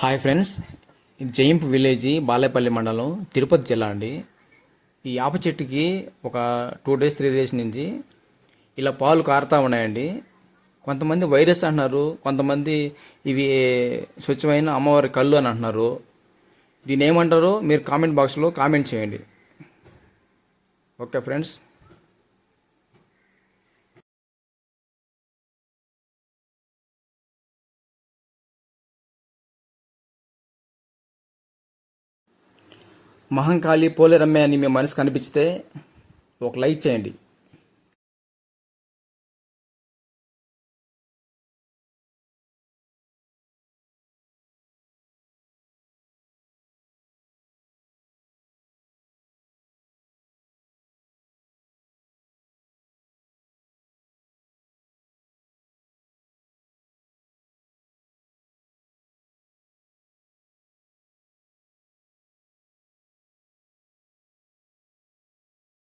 Hi friends ఇది జయింపు village Balepalli మండలం తిరుపతి జిల్లా అండి. ఈ యాప చెట్టుకి ఒక టూ డేస్ త్రీ డేస్ నుంచి ఇలా పాలు కారుతా ఉన్నాయండి. కొంతమంది వైరస్ అంటున్నారు కొంతమంది ఇవి స్వచ్ఛమైన అమ్మవారి కళ్ళు అని అంటున్నారు. దీని ఏమంటారో మీరు కామెంట్ బాక్స్లో కామెంట్ చేయండి. Okay friends. మహంకాళి పోలేరమ్మే అని మీ మనసు కనిపిస్తే ఒక లైక్ చేయండి.